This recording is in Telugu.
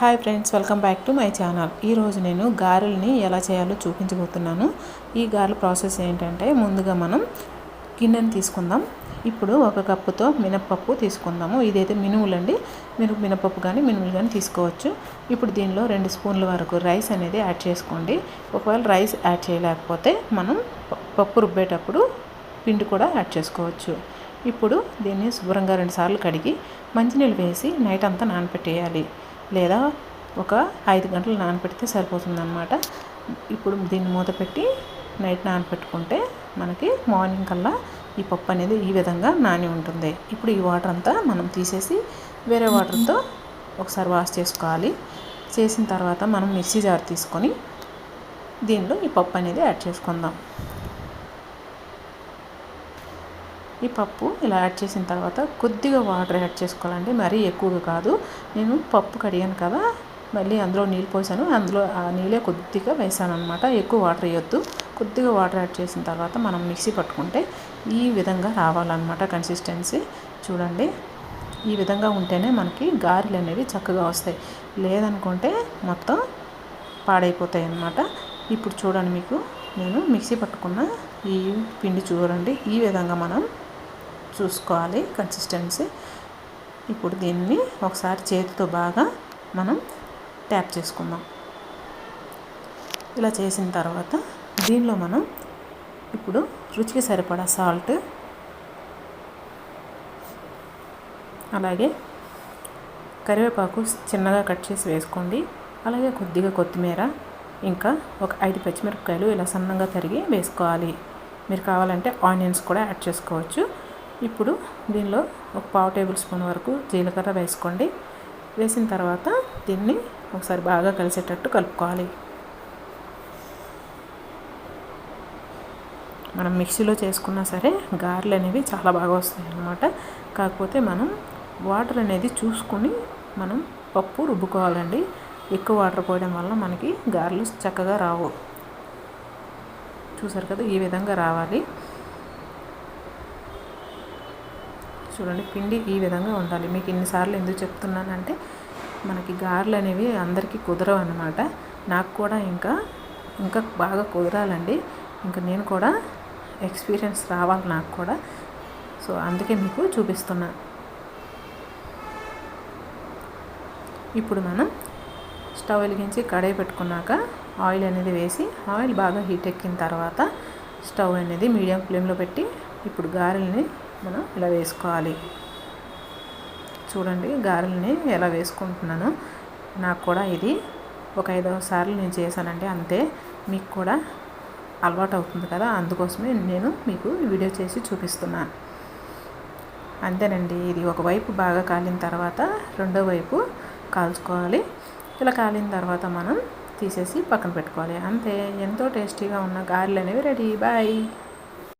Hi friends welcome back to my channel. ఈరోజు నేను గారెల్ని ఎలా చేయాలో చూపించబోతున్నాను. ఈ గారెల ప్రాసెస్ ఏంటంటే ముందుగా మనం గిన్నెని తీసుకుందాం. ఇప్పుడు ఒక కప్పుతో మినప్పప్పు తీసుకుందాము. ఇదైతే మినుములండి మీరు మినపప్పు కానీ మినుములు కానీ తీసుకోవచ్చు. ఇప్పుడు దీనిలో రెండు స్పూన్ల వరకు రైస్ అనేది యాడ్ చేసుకోండి. ఒకవేళ రైస్ యాడ్ చేయలేకపోతే మనం పప్పు రుబ్బేటప్పుడు పిండి కూడా యాడ్ చేసుకోవచ్చు. ఇప్పుడు దీన్ని శుభ్రంగా రెండుసార్లు కడిగి మంచినీళ్ళు వేసి నైట్ అంతా నానపెట్టేయాలి. లేదా ఒక ఐదు గంటలు నానపెడితే సరిపోతుందన్నమాట. ఇప్పుడు దీన్ని మూత పెట్టి నైట్ నానపెట్టుకుంటే మనకి మార్నింగ్ కల్లా ఈ పప్పు అనేది ఈ విధంగా నాని ఉంటుంది. ఇప్పుడు ఈ వాటర్ అంతా మనం తీసేసి వేరే వాటర్తో ఒకసారి వాష్ చేసుకోవాలి. చేసిన తర్వాత మనం మిక్సీ జార్ తీసుకొని దీనిలో ఈ పప్పు అనేది యాడ్ చేసుకుందాం. ఈ పప్పు ఇలా యాడ్ చేసిన తర్వాత కొద్దిగా వాటర్ యాడ్ చేసుకోవాలండి. మరీ ఎక్కువగా కాదు. నేను పప్పు కడిగాను కదా మళ్ళీ అందులో నీళ్ళు పోసాను. అందులో ఆ నీళ్ళే కొద్దిగా వేసాను అనమాట ఎక్కువ వాటర్ వేయొద్దు. కొద్దిగా వాటర్ యాడ్ చేసిన తర్వాత మనం మిక్సీ పట్టుకుంటే ఈ విధంగా రావాలన్నమాట కన్సిస్టెన్సీ. చూడండి. ఈ విధంగా ఉంటేనే మనకి గారెలు అనేవి చక్కగా వస్తాయి. లేదనుకుంటే మొత్తం పాడైపోతాయి అన్నమాట ఇప్పుడు చూడండి మీకు. నేను మిక్సీ పట్టుకున్న ఈ పిండి చూడండి. ఈ విధంగా మనం చూసుకోవాలి కన్సిస్టెన్సీ ఇప్పుడు దీన్ని ఒకసారి చేతితో బాగా మనం ట్యాప్ చేసుకుందాం. ఇలా చేసిన తర్వాత దీనిలో మనం ఇప్పుడు రుచికి సరిపడా సాల్ట్ అలాగే కరివేపాకు చిన్నగా కట్ చేసి వేసుకోండి. అలాగే కొద్దిగా కొత్తిమీర ఇంకా ఒక ఐదు పచ్చిమిరపకాయలు ఇలా సన్నంగా తరిగి వేసుకోవాలి. మీరు కావాలంటే ఆనియన్స్ కూడా యాడ్ చేసుకోవచ్చు. ఇప్పుడు దీనిలో ఒక పావు టేబుల్ స్పూన్ వరకు జీలకర్ర వేసుకోండి. వేసిన తర్వాత దీన్ని ఒకసారి బాగా కలిసేటట్టు కలుపుకోవాలి. మనం మిక్సీలో చేసుకున్నా సరే గారెలు అనేవి చాలా బాగా వస్తాయి అన్నమాట కాకపోతే మనం వాటర్ అనేది చూసుకొని మనం పప్పు రుబ్బుకోవాలండి. ఎక్కువ వాటర్ పోయడం వల్ల మనకి గారెలు చక్కగా రావు. చూసారు కదా ఈ విధంగా రావాలి. చూడండి పిండి ఈ విధంగా ఉండాలి. మీకు ఇన్నిసార్లు ఎందుకు చెప్తున్నానంటే మనకి గారెలు అనేవి అందరికీ కుదరవు అనమాట నాకు కూడా ఇంకా ఇంకా బాగా కుదరాలండి. ఇంకా నేను కూడా ఎక్స్పీరియన్స్ రావాలి నాకు కూడా. సో అందుకే మీకు చూపిస్తున్నా. ఇప్పుడు మనం స్టవ్ వెలిగించి కడాయి పెట్టుకున్నాక ఆయిల్ అనేది వేసి ఆయిల్ బాగా హీట్ ఎక్కిన తర్వాత స్టవ్ అనేది మీడియం ఫ్లేమ్లో పెట్టి ఇప్పుడు గారెల్ని మనం ఇలా వేసుకోవాలి. చూడండి గారెలని ఎలా వేసుకుంటున్నాను. నాకు కూడా ఇది ఒక ఐదవ సార్లు నేను చేశానండి అంతే. మీకు కూడా అలవాటు అవుతుంది కదా అందుకోసమే నేను మీకు వీడియో చేసి చూపిస్తున్నాను అంతేనండి ఇది ఒకవైపు బాగా కాలిన తర్వాత రెండో వైపు కాల్చుకోవాలి. ఇలా కాలిన తర్వాత మనం తీసేసి పక్కన పెట్టుకోవాలి. అంతే ఎంతో టేస్టీగా ఉన్న గారెలు అనేవి రెడీ. బాయ్!